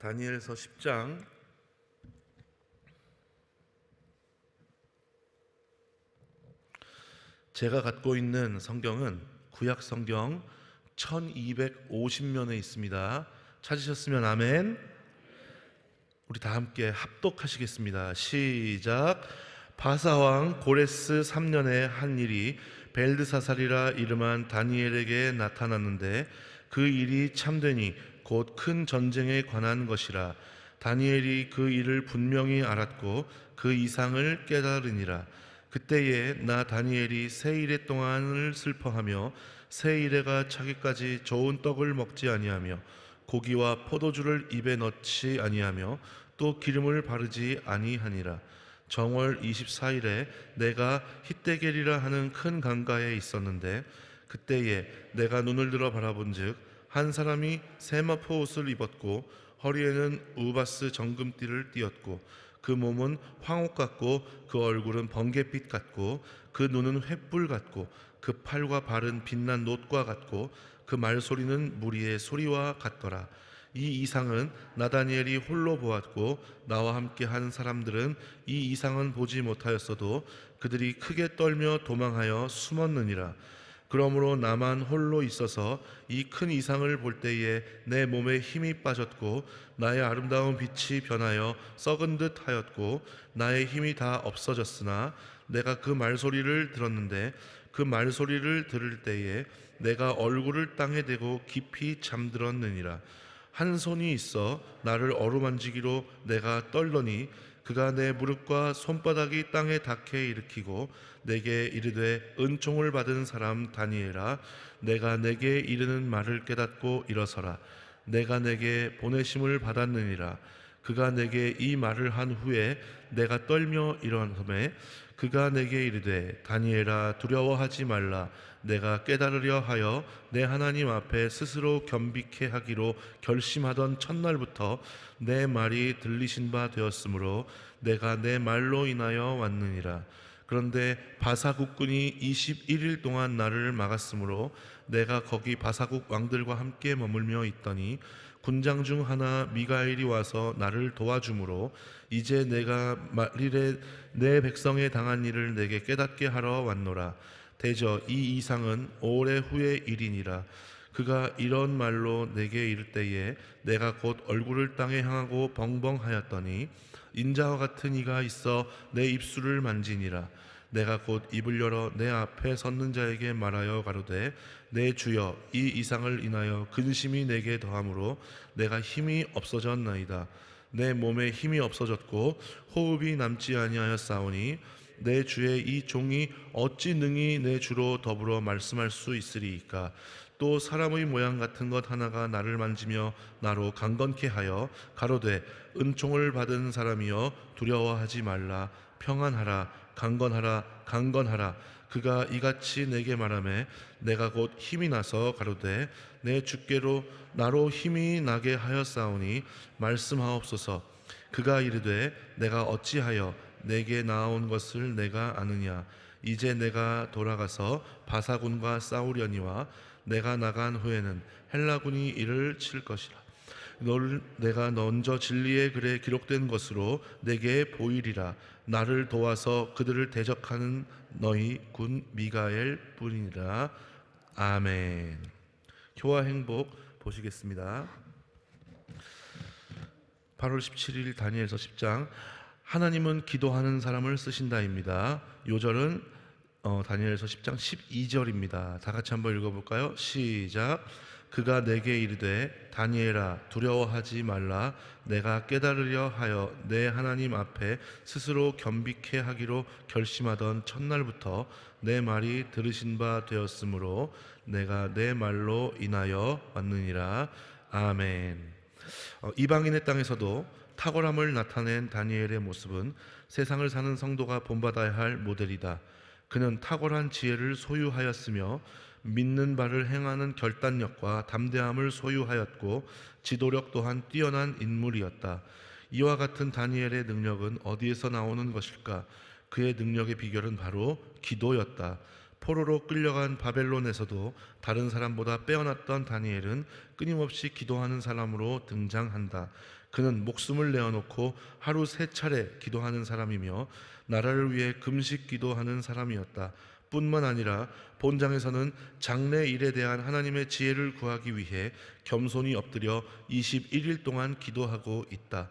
다니엘서 10장 제가 갖고 있는 성경은 구약 성경 1250면에 있습니다. 찾으셨으면 아멘. 우리 다 함께 합독하시겠습니다. 시작. 바사왕 고레스 3년에 한 일이 벨드사살이라 이름한 다니엘에게 나타났는데 그 일이 참되니 곧 큰 전쟁에 관한 것이라 다니엘이 그 일을 분명히 알았고 그 이상을 깨달으니라. 그때에 나 다니엘이 세 일의 동안을 슬퍼하며 세 일에가 차기까지 좋은 떡을 먹지 아니하며 고기와 포도주를 입에 넣지 아니하며 또 기름을 바르지 아니하니라. 정월 24일에 내가 히데겔이라 하는 큰 강가에 있었는데 그때에 내가 눈을 들어 바라본즉 한 사람이 세마포 옷을 입었고 허리에는 우바스 정금띠를 띠었고 그 몸은 황옥 같고 그 얼굴은 번개빛 같고 그 눈은 횃불 같고 그 팔과 발은 빛난 놋과 같고 그 말소리는 무리의 소리와 같더라. 이 이상은 나다니엘이 홀로 보았고 나와 함께 한 사람들은 이 이상은 보지 못하였어도 그들이 크게 떨며 도망하여 숨었느니라 그러므로 나만 홀로 있어서 이 큰 이상을 볼 때에 내 몸에 힘이 빠졌고 나의 아름다운 빛이 변하여 썩은 듯 하였고 나의 힘이 다 없어졌으나 내가 그 말소리를 들었는데 그 말소리를 들을 때에 내가 얼굴을 땅에 대고 깊이 잠들었느니라. 한 손이 있어 나를 어루만지기로 내가 떨더니 그가 내 무릎과 손바닥이 땅에 닿게 일으키고 내게 이르되 은총을 받은 사람 다니엘아 내가 내게 이르는 말을 깨닫고 일어서라. 내가 내게 보내심을 받았느니라. 그가 내게 이 말을 한 후에 내가 떨며 일어섬에 그가 내게 이르되 다니엘아 두려워하지 말라. 내가 깨달으려 하여 내 하나님 앞에 스스로 겸비케 하기로 결심하던 첫날부터 내 말이 들리신 바 되었으므로 내가 내 말로 인하여 왔느니라. 그런데 바사 국군이 21일 동안 나를 막았으므로 내가 거기 바사국 왕들과 함께 머물며 있더니 군장 중 하나 미가엘이 와서 나를 도와주므로 이제 내가 말일에 내 백성에 당한 일을 내게 깨닫게 하러 왔노라. 대저 이 이상은 오래 후의 일이니라. 그가 이런 말로 내게 이를 때에 내가 곧 얼굴을 땅에 향하고 벙벙하였더니 인자와 같은 이가 있어 내 입술을 만지니라 내가 곧 입을 열어 내 앞에 섰는 자에게 말하여 가로되 내 주여 이 이상을 인하여 근심이 내게 더함으로 내가 힘이 없어졌나이다. 내 몸에 힘이 없어졌고 호흡이 남지 아니하였사오니 내 주의 이 종이 어찌 능히 내 주로 더불어 말씀할 수 있으리이까? 또 사람의 모양 같은 것 하나가 나를 만지며 나로 강건케 하여 가로되 은총을 받은 사람이여 두려워하지 말라. 평안하라 강건하라 강건하라. 그가 이같이 내게 말하매 내가 곧 힘이 나서 가로되 내 주께로 나로 힘이 나게 하였사오니 말씀하옵소서. 그가 이르되 내가 어찌하여 내게 나온 것을 내가 아느냐? 이제 내가 돌아가서 바사군과 싸우려니와 내가 나간 후에는 헬라군이 이를 칠 것이라 너를 내가 먼저 진리의 글에 기록된 것으로 내게 보이리라 나를 도와서 그들을 대적하는 너희 군 미가엘 뿐이라 아멘 교화 행복 보시겠습니다 8월 17일 다니엘서 10장 하나님은 기도하는 사람을 쓰신다입니다. 요절은 어, 다니엘서 10장 12절입니다. 다 같이 한번 읽어볼까요? 시작. 그가 내게 이르되 다니엘아 두려워하지 말라 내가 깨달으려 하여 내 하나님 앞에 스스로 겸비케 하기로 결심하던 첫날부터 내 말이 들으신 바 되었으므로 내가 내 말로 인하여 왔느니라 아멘. 어, 이방인의 땅에서도 탁월함을 나타낸 다니엘의 모습은 세상을 사는 성도가 본받아야 할 모델이다. 그는 탁월한 지혜를 소유하였으며 믿는 바를 행하는 결단력과 담대함을 소유하였고 지도력 또한 뛰어난 인물이었다. 이와 같은 다니엘의 능력은 어디에서 나오는 것일까? 그의 능력의 비결은 바로 기도였다. 포로로 끌려간 바벨론에서도 다른 사람보다 빼어났던 다니엘은 끊임없이 기도하는 사람으로 등장한다. 그는 목숨을 내어놓고 하루 세 차례 기도하는 사람이며 나라를 위해 금식 기도하는 사람이었다. 뿐만 아니라 본장에서는 장래 일에 대한 하나님의 지혜를 구하기 위해 겸손히 엎드려 21일 동안 기도하고 있다.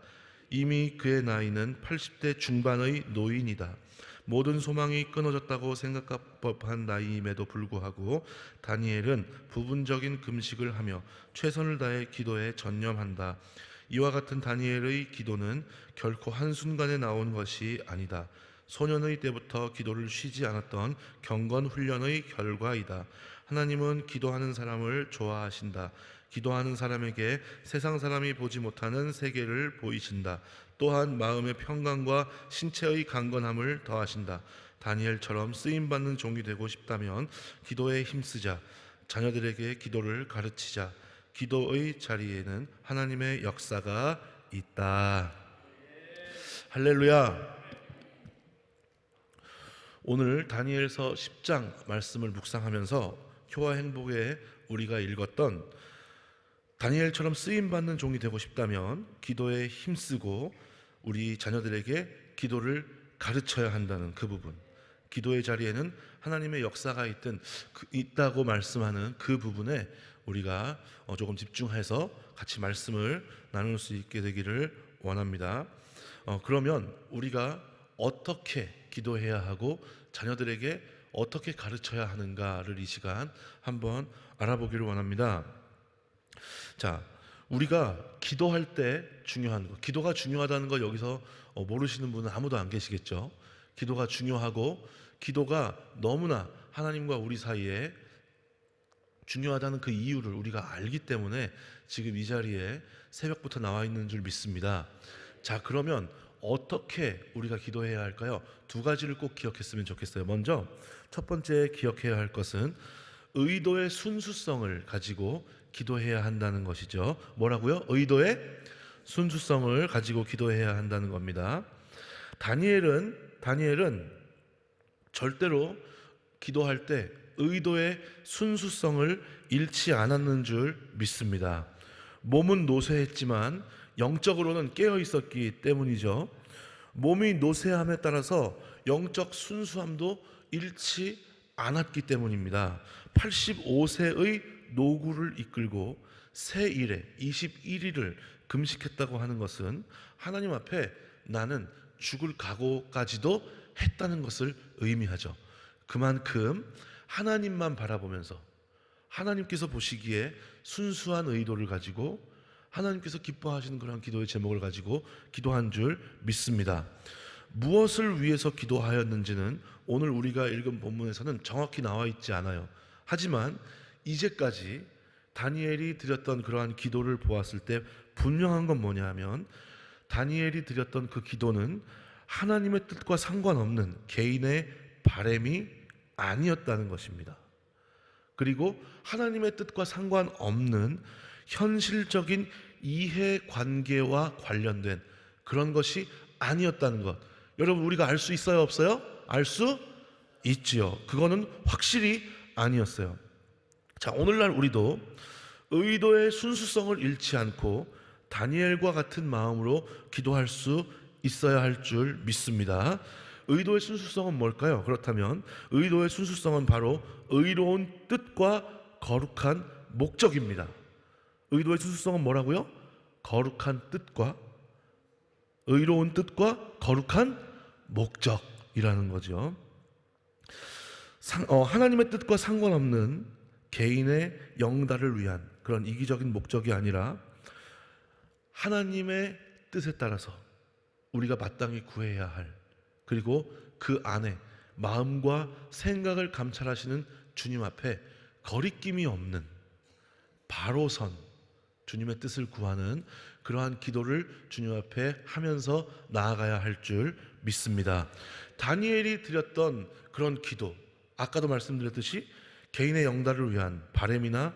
이미 그의 나이는 80대 중반의 노인이다. 모든 소망이 끊어졌다고 생각할 법한 나이임에도 불구하고 다니엘은 부분적인 금식을 하며 최선을 다해 기도에 전념한다. 이와 같은 다니엘의 기도는 결코 한순간에 나온 것이 아니다. 소년의 때부터 기도를 쉬지 않았던 경건 훈련의 결과이다. 하나님은 기도하는 사람을 좋아하신다. 기도하는 사람에게 세상 사람이 보지 못하는 세계를 보이신다. 또한 마음의 평강과 신체의 강건함을 더하신다. 다니엘처럼 쓰임 받는 종이 되고 싶다면 기도에 힘쓰자. 자녀들에게 기도를 가르치자. 기도의 자리에는 하나님의 역사가 있다. 할렐루야. 오늘 다니엘서 10장 말씀을 묵상하면서 효와 행복에 우리가 읽었던 다니엘처럼 쓰임 받는 종이 되고 싶다면 기도에 힘쓰고 우리 자녀들에게 기도를 가르쳐야 한다는 그 부분. 기도의 자리에는 하나님의 역사가 있든 그- 있다고 말씀하는 그 부분에 우리가 어, 조금 집중해서 같이 말씀을 나눌 수 있게 되기를 원합니다. 어, 그러면 우리가 어떻게 기도해야 하고 자녀들에게 어떻게 가르쳐야 하는가를 이 시간 한번 알아보기를 원합니다. 자, 우리가 기도할 때 중요한 거, 기도가 중요하다는 거 여기서 어, 모르시는 분은 아무도 안 계시겠죠. 기도가 중요하고 기도가 너무나 하나님과 우리 사이에 중요하다는 그 이유를 우리가 알기 때문에 지금 이 자리에 새벽부터 나와 있는 줄 믿습니다. 자, 그러면 어떻게 우리가 기도해야 할까요? 두 가지를 꼭 기억했으면 좋겠어요. 먼저 첫 번째 기억해야 할 것은 의도의 순수성을 가지고 기도해야 한다는 것이죠. 뭐라고요? 의도의 순수성을 가지고 기도해야 한다는 겁니다. 다니엘은 다니엘은 절대로 기도할 때 의도의 순수성을 잃지 않았는 줄 믿습니다. 몸은 노쇠했지만 영적으로는 깨어 있었기 때문이죠. 몸이 노쇠함에 따라서 영적 순수함도 잃지 않았기 때문입니다. 85세의 노구를 이끌고 새 일에 21일을 금식했다고 하는 것은 하나님 앞에 나는 죽을 각오까지도 했다는 것을 의미하죠. 그만큼 하나님만 바라보면서 하나님께서 보시기에 순수한 의도를 가지고 하나님께서 기뻐하시는 그런 기도의 제목을 가지고 기도한 줄 믿습니다. 무엇을 위해서 기도하였는지는 오늘 우리가 읽은 본문에서는 정확히 나와 있지 않아요. 하지만 이제까지 다니엘이 드렸던 그러한 기도를 보았을 때 분명한 건 뭐냐 하면 다니엘이 드렸던 그 기도는 하나님의 뜻과 상관없는 개인의 바램이 아니었다는 것입니다. 그리고 하나님의 뜻과 상관없는 현실적인 이해 관계와 관련된 그런 것이 아니었다는 것. 여러분 우리가 알 수 있어요, 없어요? 알 수 있지요. 그거는 확실히 아니었어요. 자, 오늘날 우리도 의도의 순수성을 잃지 않고 다니엘과 같은 마음으로 기도할 수 있어야 할 줄 믿습니다. 의도의 순수성은 뭘까요? 그렇다면 의도의 순수성은 바로 의로운 뜻과 거룩한 목적입니다. 의도의 순수성은 뭐라고요? 거룩한 뜻과 의로운 뜻과 거룩한 목적이라는 거죠. 상- 어, 하나님의 뜻과 상관없는 개인의 영달을 위한 그런 이기적인 목적이 아니라 하나님의 뜻에 따라서 우리가 마땅히 구해야 할 그리고 그 안에 마음과 생각을 감찰하시는 주님 앞에 거리낌이 없는 바로선 주님의 뜻을 구하는 그러한 기도를 주님 앞에 하면서 나아가야 할 줄 믿습니다. 다니엘이 드렸던 그런 기도, 아까도 말씀드렸듯이 개인의 영달을 위한 바램이나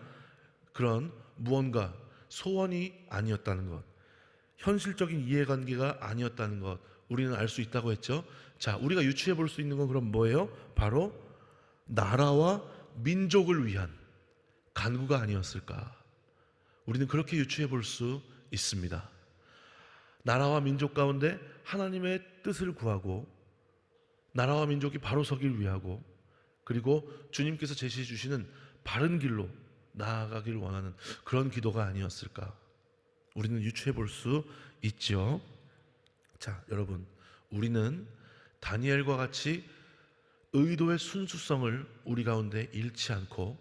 그런 무언가 소원이 아니었다는 것, 현실적인 이해관계가 아니었다는 것, 우리는 알 수 있다고 했죠. 자, 우리가 유추해 볼 수 있는 건 그럼 뭐예요? 바로 나라와 민족을 위한 간구가 아니었을까? 우리는 그렇게 유추해 볼 수 있습니다. 나라와 민족 가운데 하나님의 뜻을 구하고 나라와 민족이 바로 서길 위하고 그리고 주님께서 제시해 주시는 바른 길로 나아가길 원하는 그런 기도가 아니었을까? 우리는 유추해 볼 수 있죠. 자, 여러분, 우리는 다니엘과 같이 의도의 순수성을 우리 가운데 잃지 않고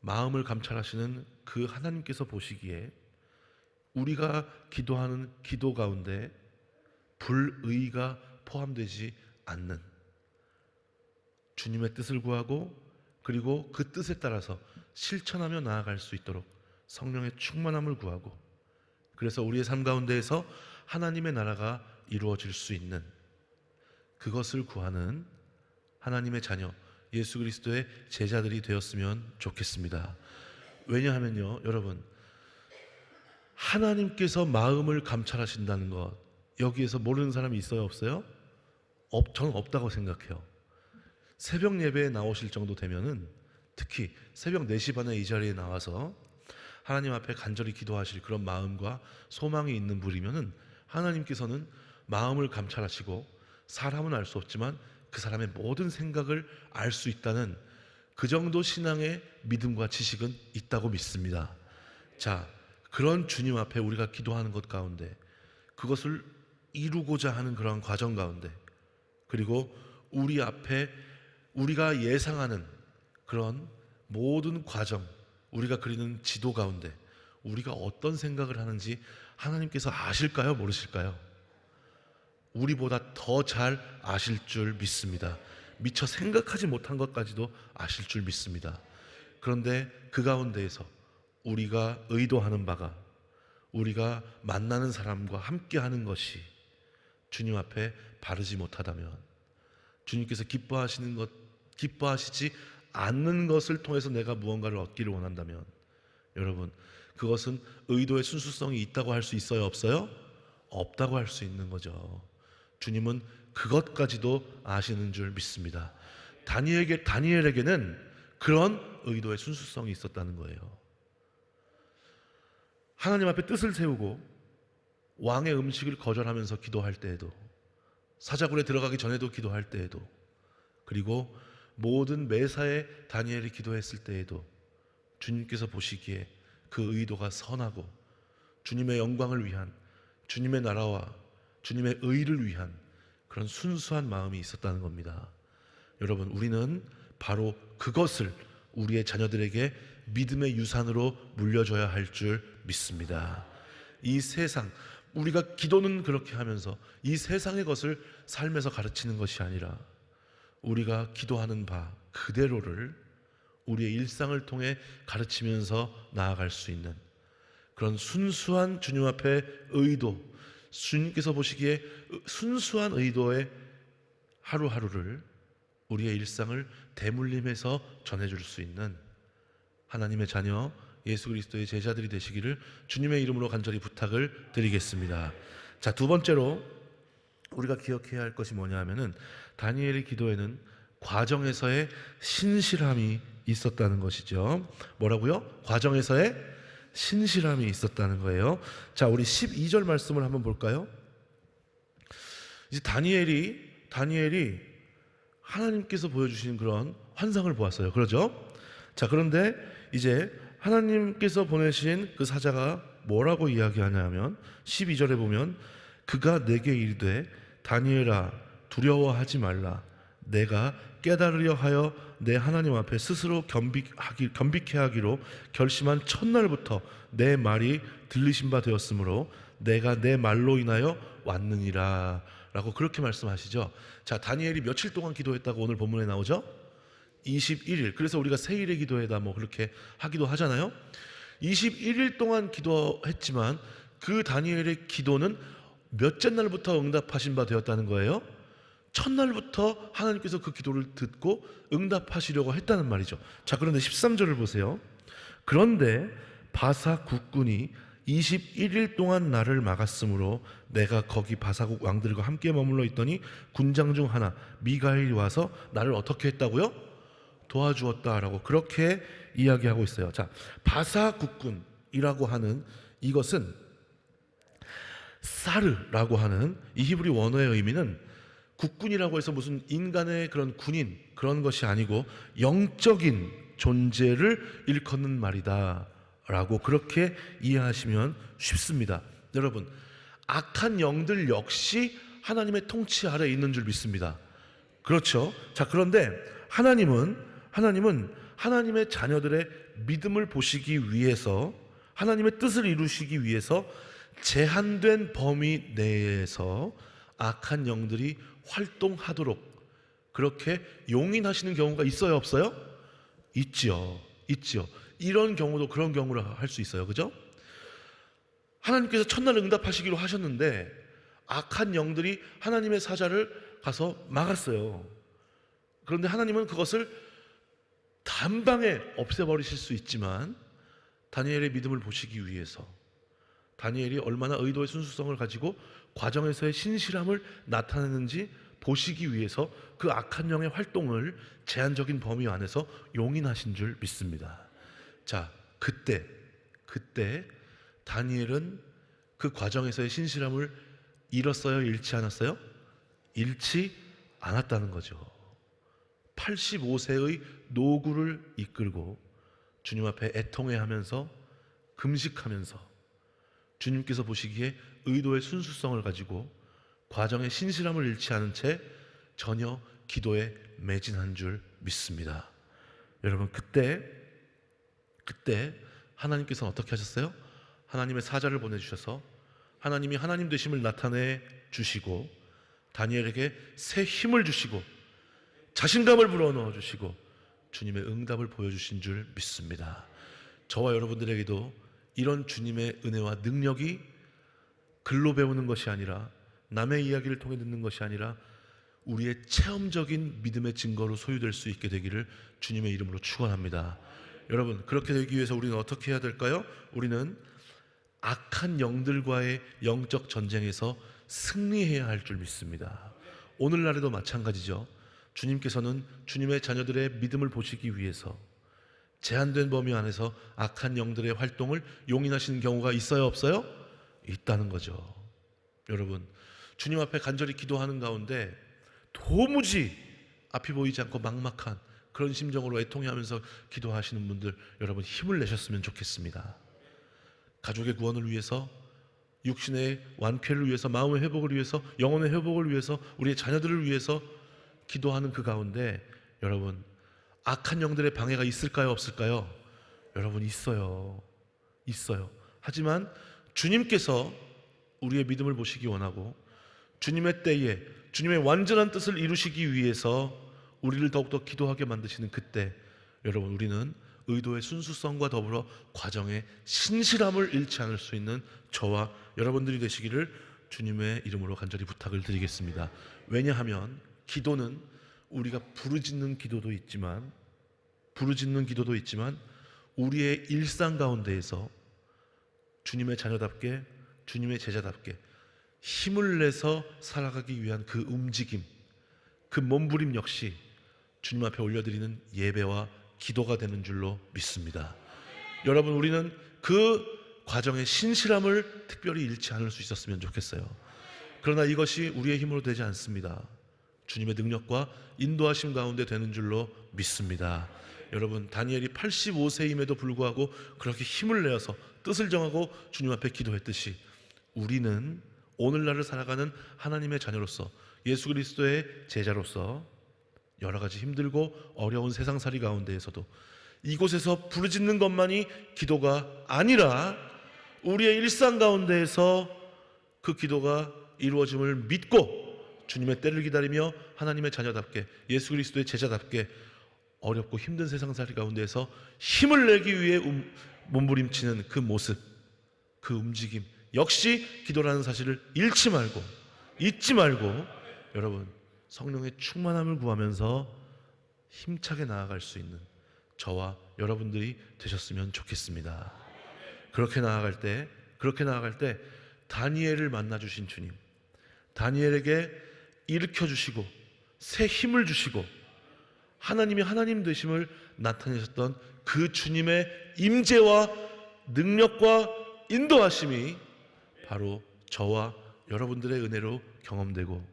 마음을 감찰하시는 그 하나님께서 보시기에 우리가 기도하는 기도 가운데 불의가 포함되지 않는 주님의 뜻을 구하고 그리고 그 뜻에 따라서 실천하며 나아갈 수 있도록 성령의 충만함을 구하고 그래서 우리의 삶 가운데에서 하나님의 나라가 이루어질 수 있는 그것을 구하는 하나님의 자녀 예수 그리스도의 제자들이 되었으면 좋겠습니다. 왜냐하면요, 여러분 하나님께서 마음을 감찰하신다는 것 여기에서 모르는 사람이 있어요, 없어요? 없, 저는 없다고 생각해요. 새벽 예배에 나오실 정도 되면은 특히 새벽 4시 반에 이 자리에 나와서 하나님 앞에 간절히 기도하실 그런 마음과 소망이 있는 분이면은 하나님께서는 마음을 감찰하시고 사람은 알 수 없지만 그 사람의 모든 생각을 알 수 있다는 그 정도 신앙의 믿음과 지식은 있다고 믿습니다. 자, 그런 주님 앞에 우리가 기도하는 것 가운데 그것을 이루고자 하는 그런 과정 가운데 그리고 우리 앞에 우리가 예상하는 그런 모든 과정, 우리가 그리는 지도 가운데 우리가 어떤 생각을 하는지 하나님께서 아실까요? 모르실까요? 우리보다 더 잘 아실 줄 믿습니다. 미처 생각하지 못한 것까지도 아실 줄 믿습니다. 그런데 그 가운데에서 우리가 의도하는 바가 우리가 만나는 사람과 함께 하는 것이 주님 앞에 바르지 못하다면 주님께서 기뻐하시는 것 기뻐하시지 않는 것을 통해서 내가 무언가를 얻기를 원한다면 여러분 그것은 의도의 순수성이 있다고 할 수 있어요 없어요? 없다고 할 수 있는 거죠. 주님은 그것까지도 아시는 줄 믿습니다. 다니엘에게 다니엘에게는 그런 의도의 순수성이 있었다는 거예요. 하나님 앞에 뜻을 세우고 왕의 음식을 거절하면서 기도할 때에도 사자굴에 들어가기 전에도 기도할 때에도 그리고 모든 매사에 다니엘이 기도했을 때에도 주님께서 보시기에 그 의도가 선하고 주님의 영광을 위한 주님의 나라와 주님의 의를 위한 그런 순수한 마음이 있었다는 겁니다. 여러분, 우리는 바로 그것을 우리의 자녀들에게 믿음의 유산으로 물려줘야 할 줄 믿습니다. 이 세상, 우리가 기도는 그렇게 하면서 이 세상의 것을 삶에서 가르치는 것이 아니라 우리가 기도하는 바 그대로를 우리의 일상을 통해 가르치면서 나아갈 수 있는 그런 순수한 주님 앞에 의도, 주님께서 보시기에 순수한 의도의 하루하루를 우리의 일상을 대물림해서 전해줄 수 있는 하나님의 자녀 예수 그리스도의 제자들이 되시기를 주님의 이름으로 간절히 부탁을 드리겠습니다. 자, 두 번째로 우리가 기억해야 할 것이 뭐냐 하면은 다니엘의 기도에는 과정에서의 신실함이 있었다는 것이죠. 뭐라고요? 과정에서의 신실함이 있었다는 거예요. 자, 우리 12절 말씀을 한번 볼까요? 이제 다니엘이 다니엘이 하나님께서 보여주신 그런 환상을 보았어요. 그러죠? 자, 그런데 이제 하나님께서 보내신 그 사자가 뭐라고 이야기하냐면 12절에 보면 그가 내게 이르되 다니엘아 두려워하지 말라 내가 깨달으려 하여 내 하나님 앞에 스스로 겸비하기, 겸비케 하기로 결심한 첫날부터 내 말이 들리신 바 되었으므로 내가 내 말로 인하여 왔느니라. 라고 그렇게 말씀하시죠. 자 다니엘이 며칠 동안 기도했다고 오늘 본문에 나오죠? 21일 그래서 우리가 세일의 기도에다 뭐 그렇게 하기도 하잖아요. 21일 동안 기도했지만 그 다니엘의 기도는 몇째 날부터 응답하신 바 되었다는 거예요 첫날부터 하나님께서 그 기도를 듣고 응답하시려고 했다는 말이죠. 자, 그런데 13절을 보세요. 그런데 바사 국군이 21일 동안 나를 막았으므로 내가 거기 바사국 왕들과 함께 머물러 있더니 군장 중 하나 미가엘이 와서 나를 어떻게 했다고요? 도와주었다라고 그렇게 이야기하고 있어요. 자, 바사 국군이라고 하는 이것은 사르라고 하는 이 히브리 원어의 의미는 국군이라고 해서 무슨 인간의 그런 군인 그런 것이 아니고 영적인 존재를 일컫는 말이다 라고 그렇게 이해하시면 쉽습니다. 여러분, 악한 영들 역시 하나님의 통치 아래 에 있는 줄 믿습니다. 그렇죠? 자, 그런데 하나님은 하나님은 하나님의 자녀들의 믿음을 보시기 위해서 하나님의 뜻을 이루시기 위해서 제한된 범위 내에서 악한 영들이 활동하도록 그렇게 용인하시는 경우가 있어요, 없어요? 있지요. 있지요. 이런 경우도 그런 경우를 할 수 있어요. 그죠? 하나님께서 첫날 응답하시기로 하셨는데 악한 영들이 하나님의 사자를 가서 막았어요. 그런데 하나님은 그것을 단방에 없애버리실 수 있지만 다니엘의 믿음을 보시기 위해서 다니엘이 얼마나 의도의 순수성을 가지고 과정에서의 신실함을 나타내는지 보시기 위해서 그 악한 영의 활동을 제한적인 범위 안에서 용인하신 줄 믿습니다. 자, 그때 그때 다니엘은 그 과정에서의 신실함을 잃었어요, 잃지 않았어요? 잃지 않았다는 거죠. 85세의 노구를 이끌고 주님 앞에 애통해 하면서 금식하면서 주님께서 보시기에 의도의 순수성을 가지고 과정의 신실함을 잃지 않은 채 전혀 기도에 매진한 줄 믿습니다. 여러분 그때 그때 하나님께서는 어떻게 하셨어요? 하나님의 사자를 보내주셔서 하나님이 하나님 되심을 나타내 주시고 다니엘에게 새 힘을 주시고 자신감을 불어넣어 주시고 주님의 응답을 보여주신 줄 믿습니다. 저와 여러분들에게도 이런 주님의 은혜와 능력이 글로 배우는 것이 아니라 남의 이야기를 통해 듣는 것이 아니라 우리의 체험적인 믿음의 증거로 소유될 수 있게 되기를 주님의 이름으로 축원합니다. 여러분 그렇게 되기 위해서 우리는 어떻게 해야 될까요? 우리는 악한 영들과의 영적 전쟁에서 승리해야 할 줄 믿습니다. 오늘날에도 마찬가지죠. 주님께서는 주님의 자녀들의 믿음을 보시기 위해서 제한된 범위 안에서 악한 영들의 활동을 용인하시는 경우가 있어요, 없어요? 있다는 거죠. 여러분, 주님 앞에 간절히 기도하는 가운데 도무지 앞이 보이지 않고 막막한 그런 심정으로 애통해하면서 기도하시는 분들 여러분 힘을 내셨으면 좋겠습니다. 가족의 구원을 위해서 육신의 완쾌를 위해서 마음의 회복을 위해서 영혼의 회복을 위해서 우리의 자녀들을 위해서 기도하는 그 가운데 여러분 악한 영들의 방해가 있을까요 없을까요? 여러분 있어요. 있어요. 하지만 주님께서 우리의 믿음을 보시기 원하고 주님의 때에 주님의 완전한 뜻을 이루시기 위해서 우리를 더욱더 기도하게 만드시는 그때 여러분 우리는 의도의 순수성과 더불어 과정의 신실함을 잃지 않을 수 있는 저와 여러분들이 되시기를 주님의 이름으로 간절히 부탁을 드리겠습니다. 왜냐하면 기도는 우리가 부르짖는 기도도 있지만 부르짖는 기도도 있지만 우리의 일상 가운데에서 주님의 자녀답게 주님의 제자답게 힘을 내서 살아가기 위한 그 움직임, 그 몸부림 역시 주님 앞에 올려드리는 예배와 기도가 되는 줄로 믿습니다. 여러분, 우리는 그 과정의 신실함을 특별히 잃지 않을 수 있었으면 좋겠어요. 그러나 이것이 우리의 힘으로 되지 않습니다. 주님의 능력과 인도하심 가운데 되는 줄로 믿습니다. 여러분, 다니엘이 85세임에도 불구하고 그렇게 힘을 내어서 뜻을 정하고 주님 앞에 기도했듯이 우리는 오늘날을 살아가는 하나님의 자녀로서 예수 그리스도의 제자로서 여러 가지 힘들고 어려운 세상살이 가운데에서도 이곳에서 부르짖는 것만이 기도가 아니라 우리의 일상 가운데에서 그 기도가 이루어짐을 믿고 주님의 때를 기다리며 하나님의 자녀답게 예수 그리스도의 제자답게 어렵고 힘든 세상살이 가운데에서 힘을 내기 위해 음, 몸부림치는 그 모습, 그 움직임 역시 기도라는 사실을 잃지 말고 잊지 말고 여러분 성령의 충만함을 구하면서 힘차게 나아갈 수 있는 저와 여러분들이 되셨으면 좋겠습니다. 그렇게 나아갈 때 그렇게 나아갈 때 다니엘을 만나 주신 주님 다니엘에게 일으켜 주시고 새 힘을 주시고 하나님이 하나님 되심을 나타내셨던 그 주님의 임재와 능력과 인도하심이 바로 저와 여러분들의 은혜로 경험되고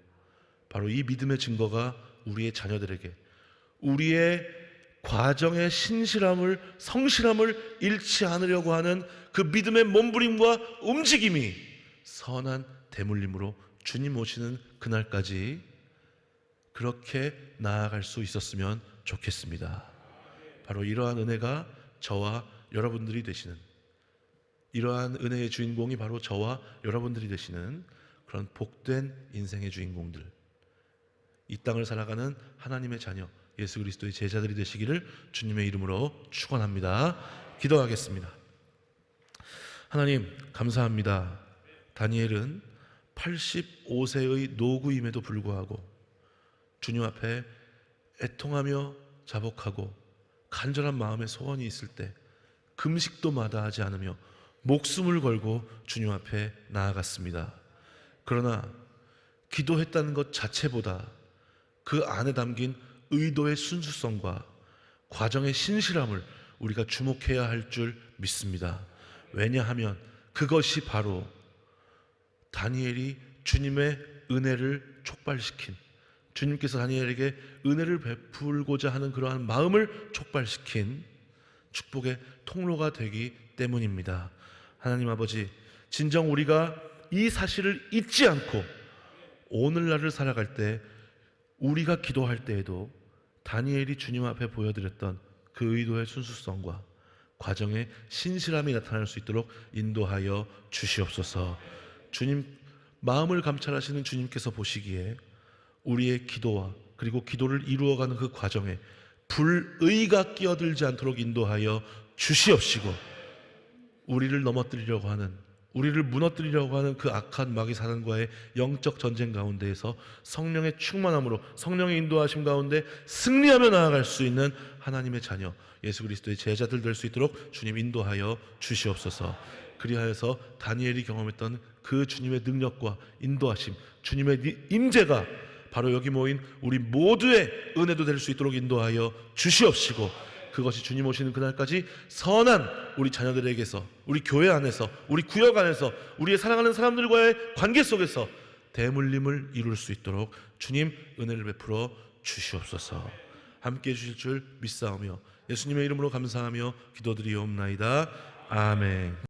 바로 이 믿음의 증거가 우리의 자녀들에게 우리의 과정의 신실함을 성실함을 잃지 않으려고 하는 그 믿음의 몸부림과 움직임이 선한 대물림으로 주님 오시는 그날까지 그렇게 나아갈 수 있었으면 좋겠습니다. 바로 이러한 은혜가 저와 여러분들이 되시는 이러한 은혜의 주인공이 바로 저와 여러분들이 되시는 그런 복된 인생의 주인공들 이 땅을 살아가는 하나님의 자녀 예수 그리스도의 제자들이 되시기를 주님의 이름으로 축원합니다. 기도하겠습니다. 하나님 감사합니다. 다니엘은 85세의 노구임에도 불구하고 주님 앞에 애통하며 자복하고 간절한 마음의 소원이 있을 때 금식도 마다하지 않으며 목숨을 걸고 주님 앞에 나아갔습니다. 그러나 기도했다는 것 자체보다 그 안에 담긴 의도의 순수성과 과정의 신실함을 우리가 주목해야 할 줄 믿습니다. 왜냐하면 그것이 바로 다니엘이 주님의 은혜를 촉발시킨 주님께서 다니엘에게 은혜를 베풀고자 하는 그러한 마음을 촉발시킨 축복의 통로가 되기 때문입니다. 하나님 아버지, 진정 우리가 이 사실을 잊지 않고 오늘날을 살아갈 때 우리가 기도할 때에도 다니엘이 주님 앞에 보여드렸던 그 의도의 순수성과 과정의 신실함이 나타날 수 있도록 인도하여 주시옵소서. 주님 마음을 감찰하시는 주님께서 보시기에 우리의 기도와 그리고 기도를 이루어가는 그 과정에 불의가 끼어들지 않도록 인도하여 주시옵시고 우리를 넘어뜨리려고 하는 우리를 무너뜨리려고 하는 그 악한 마귀 사단과의 영적 전쟁 가운데에서 성령의 충만함으로 성령의 인도하심 가운데 승리하며 나아갈 수 있는 하나님의 자녀 예수 그리스도의 제자들 될 수 있도록 주님 인도하여 주시옵소서. 그리하여서 다니엘이 경험했던 그 주님의 능력과 인도하심, 주님의 임재가 바로 여기 모인 우리 모두의 은혜도 될 수 있도록 인도하여 주시옵시고 그것이 주님 오시는 그날까지 선한 우리 자녀들에게서 우리 교회 안에서 우리 구역 안에서 우리의 사랑하는 사람들과의 관계 속에서 대물림을 이룰 수 있도록 주님 은혜를 베풀어 주시옵소서. 함께 해주실 줄 믿사오며 예수님의 이름으로 감사하며 기도드리옵나이다. 아멘